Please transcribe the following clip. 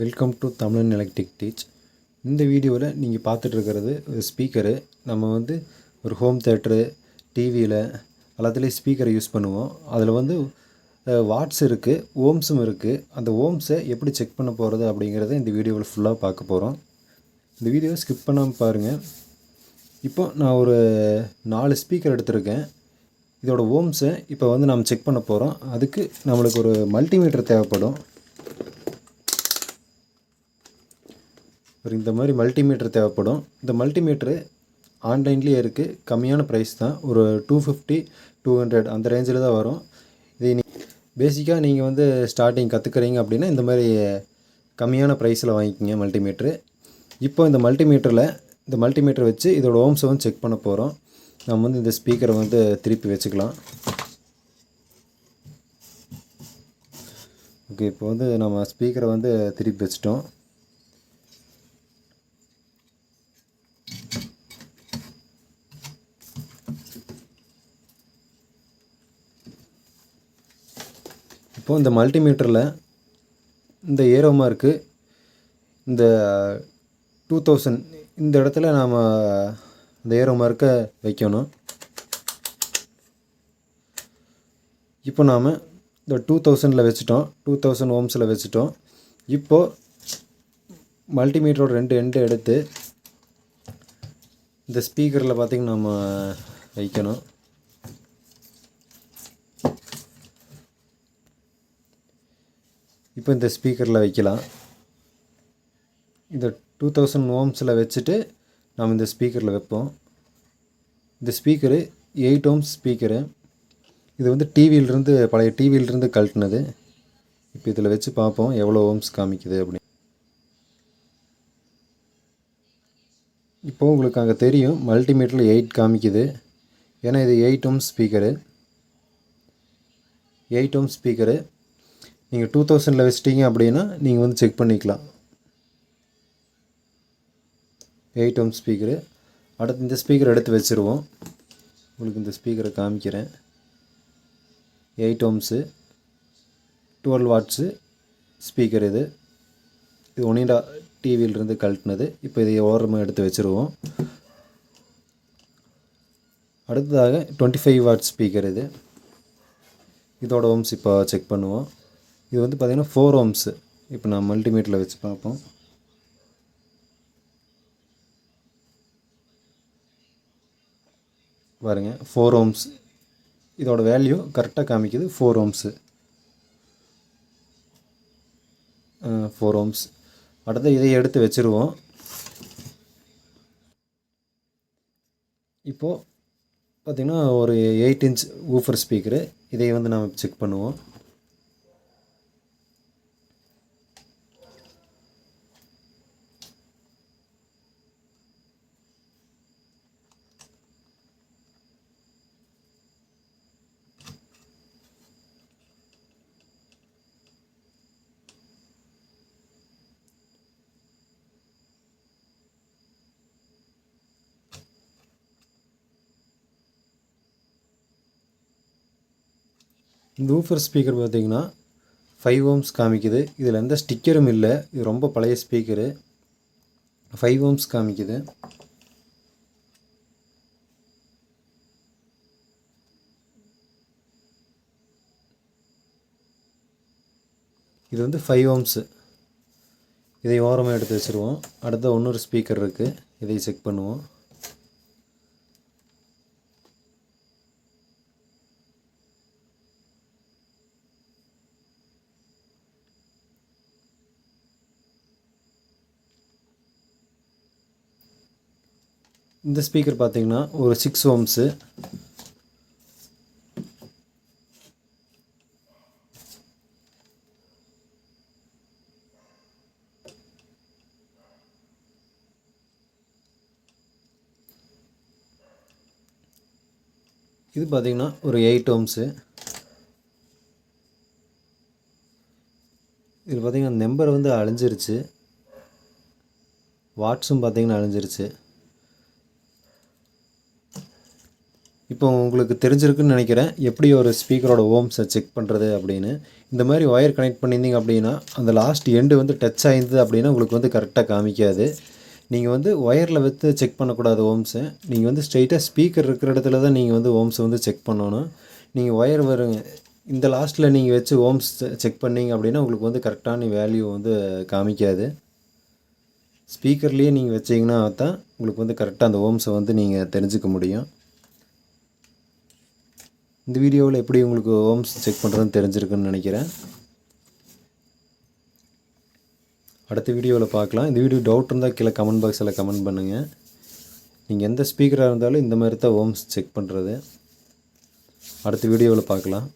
Welcome to Tamilan electric tech இந்த வீடியோவில் நீங்கள் பார்த்துட்ருக்கிறது ஒரு ஸ்பீக்கரு நம்ம வந்து ஒரு ஹோம் தேட்டரு டிவியில் எல்லாத்துலேயும் ஸ்பீக்கரை யூஸ் பண்ணுவோம். அதில் வந்து வாட்ஸ் இருக்குது ஓம்ஸும் இருக்குது அந்த ஓம்ஸை எப்படி செக் பண்ண போகிறது அப்படிங்கிறத இந்த வீடியோவில் ஃபுல்லாக பார்க்க போகிறோம் இந்த வீடியோவை ஸ்கிப் பண்ணாமல் பாருங்கள் இப்போ நான் ஒரு நாலு ஸ்பீக்கர் எடுத்திருக்கேன். இதோட ஓம்ஸை இப்போ வந்து நம்ம செக் பண்ண போகிறோம் அதுக்கு நம்மளுக்கு ஒரு மல்டிமீட்டர் தேவைப்படும். ஒரு இந்த மாதிரி மல்டிமீட்டர் தேவைப்படும். இந்த மல்டிமீட்ரு ஆன்லைன்லேயே இருக்குது கம்மியான ப்ரைஸ் தான். ஒரு டூ ஃபிஃப்டி டூ ஹண்ட்ரட் அந்த ரேஞ்சில் தான் வரும். இது நீ பேசிக்காக நீங்கள் வந்து ஸ்டார்டிங் கற்றுக்குறீங்க அப்படின்னா இந்த மாதிரி கம்மியான ப்ரைஸில் வாங்கிக்கிங்க மல்டிமீட்ரு இப்போ இந்த மல்டிமீட்டரில் இந்த மல்டிமீட்டர் வச்சு இதோட ஓம்ஸை வந்து செக் பண்ண போகிறோம் நம்ம வந்து இந்த ஸ்பீக்கரை வந்து திருப்பி வச்சுக்கலாம். ஓகே இப்போ வந்து நம்ம ஸ்பீக்கரை வந்து திருப்பி வச்சிட்டோம். இப்போ இந்த மல்டிமீட்டரில் இந்த ஏரோ மார்க்கு இந்த டூ தௌசண்ட் இந்த இடத்துல நாம் இந்த ஏரோ மார்க்கை வைக்கணும். இப்போ நாம் இந்த டூ தௌசண்டில் வச்சுட்டோம் டூ தௌசண்ட் ஓம்ஸில் வச்சுட்டோம். இப்போது மல்டிமீட்டரோட ரெண்டு எண்டு எடுத்து இந்த ஸ்பீக்கரில் பார்த்திங்கன்னா நம்ம வைக்கணும். இப்போ இந்த ஸ்பீக்கரில் வைக்கலாம். இந்த டூ தௌசண்ட் ஓம்ஸில் வச்சுட்டு நாம் இந்த ஸ்பீக்கரில் வைப்போம். இந்த ஸ்பீக்கரு எயிட் ஓம்ஸ் ஸ்பீக்கரு இது வந்து டிவியிலிருந்து பழைய டிவியிலிருந்து கழட்டினது. இப்போ இதில் வச்சு பார்ப்போம் எவ்வளோ ஓம்ஸ் காமிக்குது அப்படின்னு. இப்போ உங்களுக்கு அங்கே தெரியும் மல்டிமீட்டரில் எயிட் காமிக்குது. ஏன்னா இது eight ohm speaker eight ohm speaker நீங்கள் டூ தௌசண்டில் வச்சிட்டிங்க அப்படின்னா நீங்கள் வந்து செக் பண்ணிக்கலாம். எயிட் ஓம் ஸ்பீக்கரு அடுத்து இந்த ஸ்பீக்கர் எடுத்து வச்சுருவோம். உங்களுக்கு இந்த ஸ்பீக்கரை காமிக்கிறேன். Eight ohms twelve watts speaker இது. இது ஒனிடா டிவியிலிருந்து கழட்டினது. இப்போ இதை ஓரமாக எடுத்து வச்சுருவோம். அடுத்ததாக டுவெண்ட்டி ஃபைவ் வாட் ஸ்பீக்கர் இது. இதோட ஓம்ஸ் இப்போ செக் பண்ணுவோம். இது வந்து பார்த்திங்கன்னா ஃபோர் ஓம்ஸு இப்போ நான் மல்டிமீட்டரில் வச்சு பார்ப்போம். பாருங்க ஃபோர் ஓம்ஸ் இதோட வேல்யூ கரெக்டாக காமிக்குது ஃபோர் ஓம்ஸு ஃபோர் ஓம்ஸ் அடுத்து இதை எடுத்து வச்சுருவோம். இப்போது பார்த்திங்கன்னா ஒரு எயிட் இன்ச் ஊஃபர் ஸ்பீக்கரு இதை வந்து நாம் செக் பண்ணுவோம். இந்த ஊஃபர் ஸ்பீக்கர் பார்த்திங்கன்னா ஃபைவ் ஓம்ஸ் காமிக்குது. இதில் எந்த ஸ்டிக்கரும் இல்லை. இது ரொம்ப பழைய ஸ்பீக்கரு. ஃபைவ் ஓம்ஸ் காமிக்குது. இது வந்து ஃபைவ் ஓம்ஸு இதை ஓரமாக எடுத்து வச்சுருவோம். அடுத்த இன்னொரு ஸ்பீக்கர் இருக்குது இதை செக் பண்ணுவோம். இந்த ஸ்பீக்கர் பார்த்தீங்கன்னா ஒரு சிக்ஸ் ஓம்ஸு இது பார்த்தீங்கன்னா ஒரு எயிட் ஓம்ஸு இதில் பார்த்தீங்கன்னா நம்பர் வந்து அழிஞ்சிருச்சு. வாட்ஸும் பார்த்தீங்கன்னா அழிஞ்சிருச்சு. இப்போ உங்களுக்கு தெரிஞ்சிருக்குன்னு நினைக்கிறேன். எப்படி ஒரு ஸ்பீக்கரோட ஓம்ஸை செக் பண்ணுறது அப்படின்னு. இந்த மாதிரி ஒயர் கனெக்ட் பண்ணியிருந்தீங்க அப்படின்னா அந்த லாஸ்ட் எண்டு வந்து டச் ஆயிருந்தது அப்படின்னா உங்களுக்கு வந்து கரெக்டாக காமிக்காது. நீங்கள் வந்து ஒயரில் வைத்து செக் பண்ணக்கூடாது ஓம்ஸை நீங்கள் வந்து ஸ்ட்ரெயிட்டாக ஸ்பீக்கர் இருக்கிற இடத்துல தான் நீங்கள் வந்து ஓம்ஸை வந்து செக் பண்ணணும். நீங்கள் ஒயர் வருங்க. இந்த லாஸ்ட்டில் நீங்கள் வச்சு ஓம்ஸ் செக் பண்ணீங்க அப்படின்னா உங்களுக்கு வந்து கரெக்டான வேல்யூ வந்து காமிக்காது. ஸ்பீக்கர்லேயே நீங்கள் வச்சிங்கன்னா தான் உங்களுக்கு வந்து கரெக்டாக அந்த ஓம்ஸை வந்து நீங்கள் தெரிஞ்சுக்க முடியும். இந்த வீடியோவில் எப்படி உங்களுக்கு ஓம்ஸ் செக் பண்ணுறதுன்னு தெரிஞ்சிருக்குன்னு நினைக்கிறேன். அடுத்த வீடியோவில் பார்க்கலாம். இந்த வீடியோ டவுட் இருந்தால் கீழே கமெண்ட் பாக்ஸில் கமெண்ட் பண்ணுங்கள் நீங்கள் எந்த ஸ்பீக்கராக இருந்தாலும் இந்த மாதிரி தான் ஹோம்ஸ் செக் பண்ணுறது அடுத்த வீடியோவில் பார்க்கலாம்.